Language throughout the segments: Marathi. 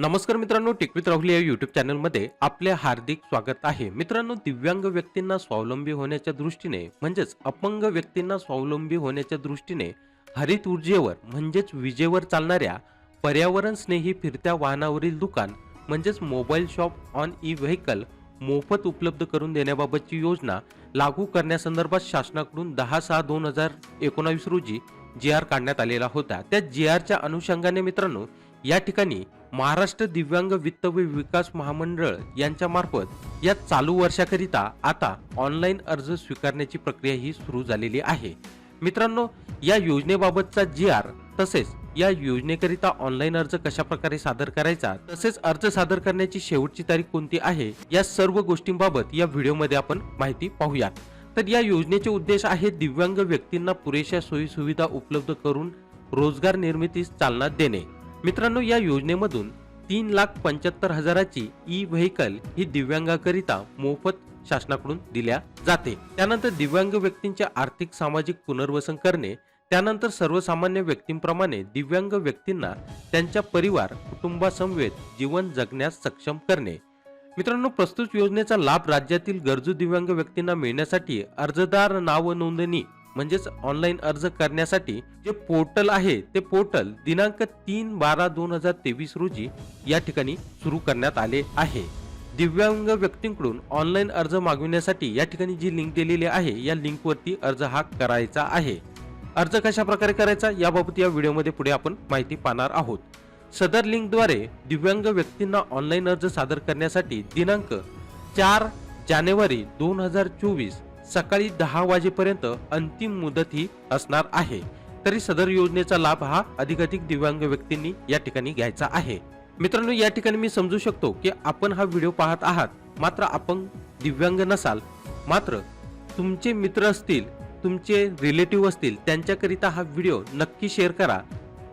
नमस्कार मित्रांनो टिकवित राहुल या युट्यूब चॅनलमध्ये आपले हार्दिक स्वागत आहे. मित्रांनो दिव्यांग व्यक्तींना स्वावलंबी होण्याच्या दृष्टीने म्हणजेच अपंग व्यक्तींना स्वावलंबी होण्याच्या दृष्टीने हरित ऊर्जेवर म्हणजेच विजेवर चालणाऱ्या पर्यावरण स्नेही फिरत्या वाहनावरील दुकान म्हणजेच mobile shop on e vehicle मोफत उपलब्ध करून देण्याबाबतची योजना लागू करण्यासंदर्भात शासनाकडून दहा सहा दोन हजार एकोणावीस रोजी जी आर काढण्यात आलेला होता. त्या जी आरच्या अनुषंगाने मित्रांनो या ठिकाणी महाराष्ट्र दिव्यांग वित्त व विकास महामंडळ यांच्या मार्फत या चालू वर्षाकरिता आता ऑनलाईन अर्ज स्वीकारण्याची प्रक्रिया ही सुरू झालेली आहे. मित्रांनो या योजनेबाबतचा जी आर तसेच या योजनेकरिता ऑनलाईन अर्ज कशा प्रकारे सादर करायचा तसेच अर्ज सादर करण्याची शेवटची तारीख कोणती आहे या सर्व गोष्टींबाबत या व्हिडिओमध्ये आपण माहिती पाहूयात. तर या योजनेचे उद्देश आहे दिव्यांग व्यक्तींना पुरेशा सोयी सुविधा उपलब्ध करून रोजगार निर्मितीस चालना देणे. मित्रांनो या योजनेमधून तीन लाख पंच्याहत्तर हजाराची ई व्हेकल ही दिव्यांगाकरिता मोफत शासनाकडून दिल्या जाते. त्यानंतर दिव्यांग व्यक्तींचे आर्थिक सामाजिक पुनर्वसन करणे त्यानंतर सर्वसामान्य व्यक्तींप्रमाणे दिव्यांग व्यक्तींना त्यांच्या परिवार कुटुंबासमवेत जीवन जगण्यास सक्षम करणे. मित्रांनो प्रस्तुत योजनेचा लाभ राज्यातील गरजू दिव्यांग व्यक्तींना मिळण्यासाठी अर्जदार नाव नोंदणी म्हणजेच ऑनलाईन अर्ज करण्यासाठी जे पोर्टल आहे ते पोर्टल दिनांक तीन बारा दोन हजार तेवीस रोजी या ठिकाणी सुरू करण्यात आले आहे. दिव्यांग व्यक्तींकडून ऑनलाईन अर्ज मागविण्यासाठी या ठिकाणी जी लिंक दिलेली आहे या लिंकवरती अर्ज हा करायचा आहे. अर्ज कशा प्रकारे करायचा याबाबत या व्हिडिओमध्ये पुढे आपण माहिती पाहणार आहोत. सदर लिंकद्वारे दिव्यांग व्यक्तींना ऑनलाईन अर्ज सादर करण्यासाठी दिनांक चार जानेवारी दोन हजार चोवीस सकाळी दहा वाजेपर्यंत अंतिम मुदत ही असणार आहे. तरी सदर योजनेचा लाभ हा अधिकाधिक दिव्यांग व्यक्तींनी या ठिकाणी घ्यायचा आहे. मित्रांनो या ठिकाणी मी समजू शकतो की आपण हा व्हिडिओ पाहत आहात मात्र आपण दिव्यांग नसाल. मात्र तुमचे मित्र असतील तुमचे रिलेटिव्ह असतील त्यांच्याकरिता हा व्हिडिओ नक्की शेअर करा.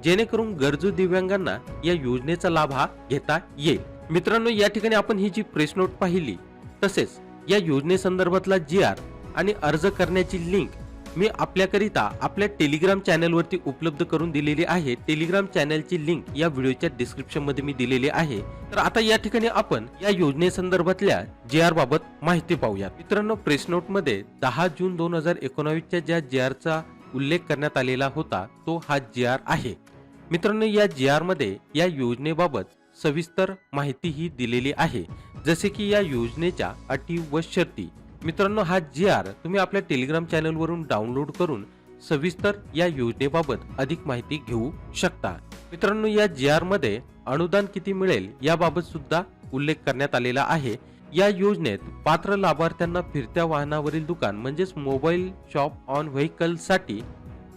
जेणेकरून गरजू दिव्यांगांना या योजनेचा लाभ हा घेता येईल. मित्रांनो या ठिकाणी आपण ही जी प्रेस नोट पाहिली तसेच या योजनेसंदर्भातला जी आर आणि अर्ज करण्याची लिंक मी आपल्याकरिता आपल्या टेलिग्राम चॅनलवरती उपलब्ध करून दिलेली आहे. टेलिग्राम चॅनलची लिंक या व्हिडिओच्या डिस्क्रिप्शनमध्ये मी दिलेली आहे. तर आता या ठिकाणी आपण या योजनेसंदर्भातल्या जी आर बाबत माहिती पाहूया मित्रांनो प्रेस नोटमध्ये दहा जून दोन हजार एकोणावीसच्या ज्या जे आरचा उल्लेख करण्यात आलेला होता तो हा जी आर आहे. मित्रांनो या जे आरमध्ये या योजनेबाबत सविस्तर माहिती ही दिलेली आहे. जसे की या योजनेच्या अटी व शर्ती मित्रांनो हा जी आर तुम्ही आपल्या टेलिग्राम चॅनलवरून डाउनलोड करून सविस्तर या योजनेबाबत अधिक माहिती घेऊ शकता. मित्रांनो या जी आरमध्ये अनुदान किती मिळेल याबाबत सुद्धा उल्लेख करण्यात आलेला आहे. या योजनेत पात्र लाभार्थ्यांना फिरत्या वाहनावरील दुकान म्हणजेच मोबाईल शॉप ऑन व्हेकलसाठी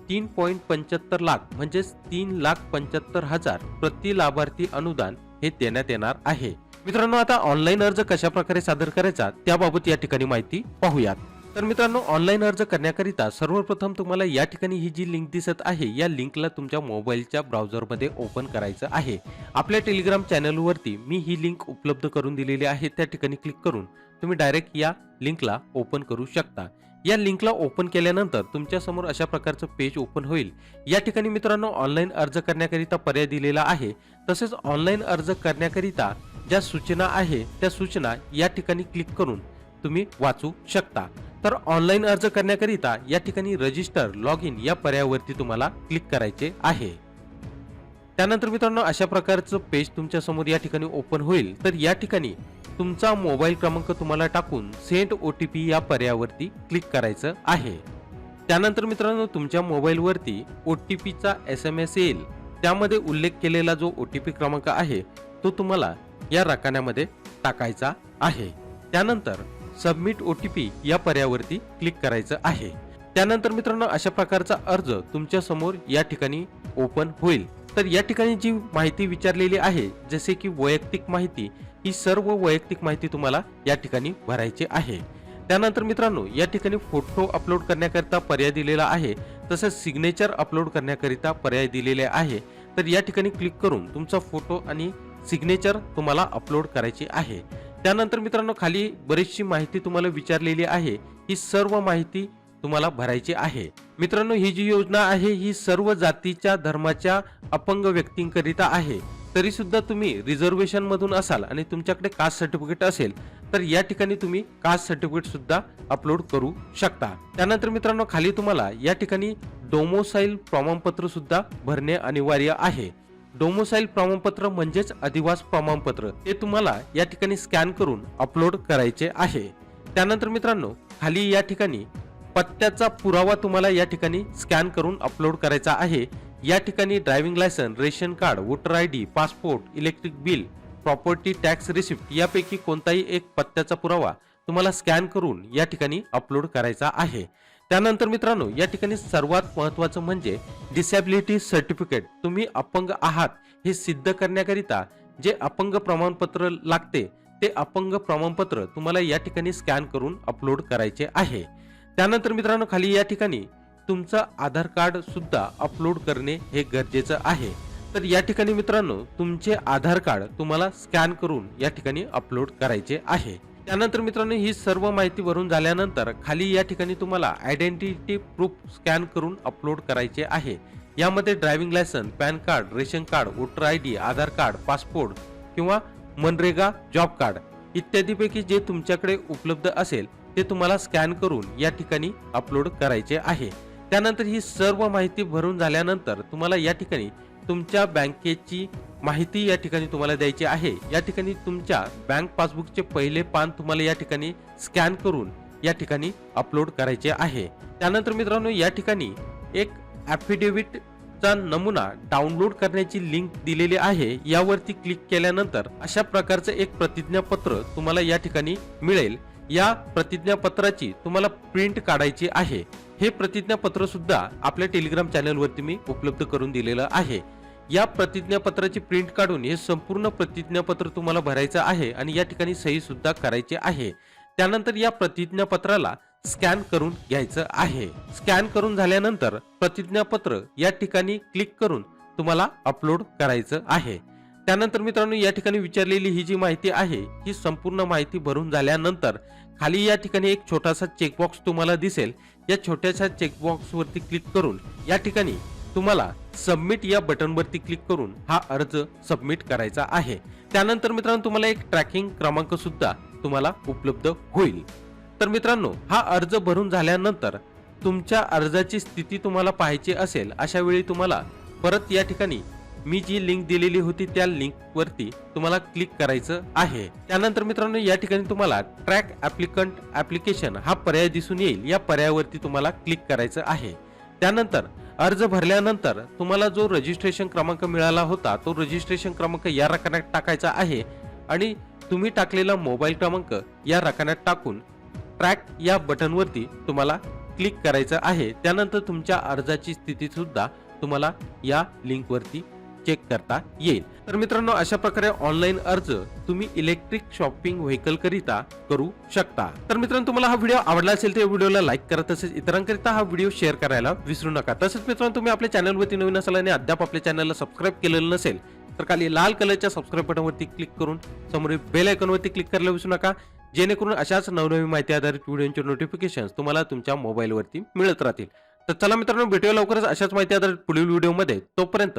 तीन पॉईंट पंच्याहत्तर लाख म्हणजेच तीन लाख पंच्याहत्तर हजार प्रति लाभार्थी अनुदान हे देण्यात येणार आहे. मित्रांनो आता ऑनलाईन अर्ज कशा प्रकारे सादर करायचा त्याबाबत या ठिकाणी माहिती पाहूयात. तर मित्रांनो ऑनलाईन अर्ज करण्याकरिता सर्वप्रथम तुम्हाला या ठिकाणी ही जी लिंक दिसत आहे या लिंकला तुमच्या मोबाईलच्या ब्राउझरमध्ये ओपन करायचं आहे. आपल्या टेलिग्राम चॅनलवरती मी ही लिंक उपलब्ध करून दिलेली आहे त्या ठिकाणी क्लिक करून तुम्ही डायरेक्ट या लिंकला ओपन करू शकता. या लिंकला ओपन केल्यानंतर तुमच्यासमोर अशा प्रकारचं पेज ओपन होईल. या ठिकाणी मित्रांनो ऑनलाईन अर्ज करण्याकरिता पर्याय दिलेला आहे. तसेच ऑनलाईन अर्ज करण्याकरिता ज्या सूचना आहे त्या सूचना या ठिकाणी क्लिक करून तुम्ही वाचू शकता. तर ऑनलाईन अर्ज करण्याकरिता या ठिकाणी रजिस्टर लॉग इन या पर्यायावरती तुम्हाला क्लिक करायचे आहे. त्यानंतर मित्रांनो अशा प्रकारचं पेज तुमच्यासमोर या ठिकाणी ओपन होईल. तर या ठिकाणी तुमचा मोबाईल क्रमांक तुम्हाला टाकून सेंट ओ टी पी या पर्यायावरती क्लिक करायचं आहे. त्यानंतर मित्रांनो तुमच्या मोबाईलवरती ओ टी पीचा एस एम एस येईल. त्यामध्ये उल्लेख केलेला जो ओ टी पी क्रमांक आहे तो तुम्हाला या रकान्यामध्ये टाकायचा आहे. त्यानंतर सबमिट ओ टी पी या पर्यायावरती क्लिक करायचं आहे. त्यानंतर मित्रांनो अशा प्रकारचा अर्ज तुमच्यासमोर या ठिकाणी ओपन होईल. तर या ठिकाणी जी माहिती विचारलेली आहे जसे की वैयक्तिक माहिती ही सर्व वैयक्तिक माहिती तुम्हाला या ठिकाणी भरायची आहे. त्यानंतर मित्रांनो या ठिकाणी फोटो अपलोड करण्याकरिता पर्याय दिलेला आहे. तसेच सिग्नेचर अपलोड करण्याकरिता पर्याय दिलेले आहे. तर या ठिकाणी क्लिक करून तुमचा फोटो आणि सिग्नेचर तुम्हाला अपलोड करायची आहे. त्यानंतर मित्रांनो खाली बरीचशी माहिती तुम्हाला विचारलेली आहे. ही सर्व माहिती तुम्हाला भरायची आहे. मित्रांनो ही जी योजना आहे ही सर्व जातीच्या धर्माच्या अपंग व्यक्तींकरिता आहे. तरी सुद्धा तुम्ही रिझर्वेशन मधून असाल आणि तुमच्याकडे कास्ट सर्टिफिकेट असेल तर या ठिकाणी तुम्ही कास्ट सर्टिफिकेट सुद्धा अपलोड करू शकता. त्यानंतर मित्रांनो खाली तुम्हाला या ठिकाणी डोमोसाईल प्रमाणपत्र सुद्धा भरणे अनिवार्य आहे. डोमोसाईल प्रमाणपत्र म्हणजेच अधिवास प्रमाणपत्र ते तुम्हाला या ठिकाणी स्कॅन करून अपलोड करायचे आहे. त्यानंतर मित्रांनो खाली या ठिकाणी पत्त्याचा पुरावा तुम्हाला या ठिकाणी स्कॅन करून अपलोड करायचा आहे. या ठिकाणी driving licence ration card voter I D passport electric bill property tax receipt यापैकी कोणताही एक पत्त्याचा पुरावा तुम्हाला स्कॅन करून या ठिकाणी अपलोड करायचा आहे. त्यानंतर मित्रांनो या ठिकाणी सर्वात महत्वाचं म्हणजे डिसॅबिलिटी सर्टिफिकेट तुम्ही अपंग आहात हे सिद्ध करण्याकरिता जे अपंग प्रमाणपत्र लागते ते अपंग प्रमाणपत्र तुम्हाला या ठिकाणी स्कॅन करून अपलोड करायचे आहे. त्यानंतर मित्रांनो खाली या ठिकाणी तुमचं आधार कार्ड सुद्धा अपलोड करणे हे गरजेचं आहे. तर या ठिकाणी मित्रांनो तुमचे आधार कार्ड तुम्हाला स्कॅन करून या ठिकाणी अपलोड करायचे आहे. त्यानंतर मित्रांनो ही सर्व माहिती भरून झाल्यानंतर खाली या ठिकाणी तुम्हाला आयडेंटिटी प्रूफ स्कॅन करून अपलोड करायचे आहे. यामध्ये driving licence PAN card ration card voter I D Aadhaar card passport किंवा मनरेगा जॉब कार्ड इत्यादीपैकी जे तुमच्याकडे उपलब्ध असेल ते तुम्हाला स्कॅन करून या ठिकाणी अपलोड करायचे आहे. त्यानंतर ही सर्व माहिती भरून झाल्यानंतर तुम्हाला या ठिकाणी तुमच्या बँकेची माहिती या ठिकाणी तुम्हाला द्यायची आहे. या ठिकाणी तुमच्या बँक पासबुकचे पहिले पान तुम्हाला या ठिकाणी स्कॅन करून या ठिकाणी अपलोड करायचे आहे. त्यानंतर मित्रांनो या ठिकाणी एक ॲफिडेव्हिटचा नमुना डाउनलोड करण्याची लिंक दिलेली आहे. यावरती क्लिक केल्यानंतर अशा प्रकारचं एक प्रतिज्ञापत्र तुम्हाला या ठिकाणी मिळेल. या प्रतिज्ञापत्राची तुम्हाला प्रिंट काढायची आहे. हे प्रतिज्ञापत्र सुद्धा आपल्या टेलिग्राम चॅनलवरती मी उपलब्ध करून दिलेलं आहे. या प्रतिज्ञापत्राची प्रिंट काढून हे संपूर्ण प्रतिज्ञापत्र तुम्हाला भरायचं आहे आणि या ठिकाणी सही सुद्धा करायची आहे. त्यानंतर या प्रतिज्ञापत्राला स्कॅन करून घ्यायचं आहे. स्कॅन करून झाल्यानंतर प्रतिज्ञापत्र या ठिकाणी क्लिक करून तुम्हाला अपलोड करायचं आहे. त्यानंतर मित्रांनो या ठिकाणी विचारलेली ही जी माहिती आहे ही संपूर्ण माहिती भरून झाल्यानंतर खाली या ठिकाणी एक छोटासा चेकबॉक्स तुम्हाला दिसेल. या छोट्याशा चेकबॉक्स वरती क्लिक करून या ठिकाणी तुम्हाला सबमिट या बटनवरती क्लिक करून हा अर्ज सबमिट करायचा आहे. त्यानंतर मित्रांनो तुम्हाला एक ट्रॅकिंग क्रमांक सुद्धा तुम्हाला उपलब्ध होईल. तर मित्रांनो हा अर्ज भरून झाल्यानंतर तुमच्या अर्जाची स्थिती तुम्हाला पाहायची असेल अशा वेळी तुम्हाला परत या ठिकाणी मी जी लिंक दिलेली होती त्या लिंकवरती तुम्हाला क्लिक करायचं आहे. त्यानंतर मित्रांनो या ठिकाणी तुम्हाला ट्रॅक ऍप्लिकंट ऍप्लिकेशन हा पर्याय दिसून येईल. या पर्यायावरती तुम्हाला क्लिक करायचं आहे. त्यानंतर अर्ज भरल्यानंतर तुम्हाला जो रजिस्ट्रेशन क्रमांक मिळाला होता तो रजिस्ट्रेशन क्रमांक या रकान्यात टाकायचा आहे आणि तुम्ही टाकलेला मोबाईल क्रमांक या रकान्यात टाकून ट्रॅक या बटनवरती तुम्हाला क्लिक करायचं आहे. त्यानंतर तुमच्या अर्जाची स्थितीसुद्धा तुम्हाला या लिंकवरती चेक करता येईल. तर मित्रांनो अशा प्रकारे ऑनलाईन अर्ज तुम्ही इलेक्ट्रिक शॉपिंग व्हेकल करिता करू शकता. तर मित्रांनो तुम्हाला हा व्हिडिओ आवडला असेल तर व्हिडिओला लाईक करा तसेच इतरांकरिता हा व्हिडिओ शेअर करायला विसरू नका. तसेच मित्रांनो तुम्ही आपल्या चॅनलवरती नवीन असाल आणि अद्याप आपल्या चॅनलला सबस्क्राईब केलेलं नसेल तर खाली लाल कलरच्या सबस्क्राईब बटनवरती क्लिक करून समोर बेल आयकॉनवरती क्लिक करायला विसरू नका. जेणेकरून अशाच नवनवीन माहिती आधारित व्हिडिओचे नोटिफिकेशन तुम्हाला तुमच्या मोबाईलवरती मिळत राहतील. तर चला मित्रांनो भेटूया लवकरच अशाच माहिती आधारित पुढील व्हिडिओमध्ये. तोपर्यंत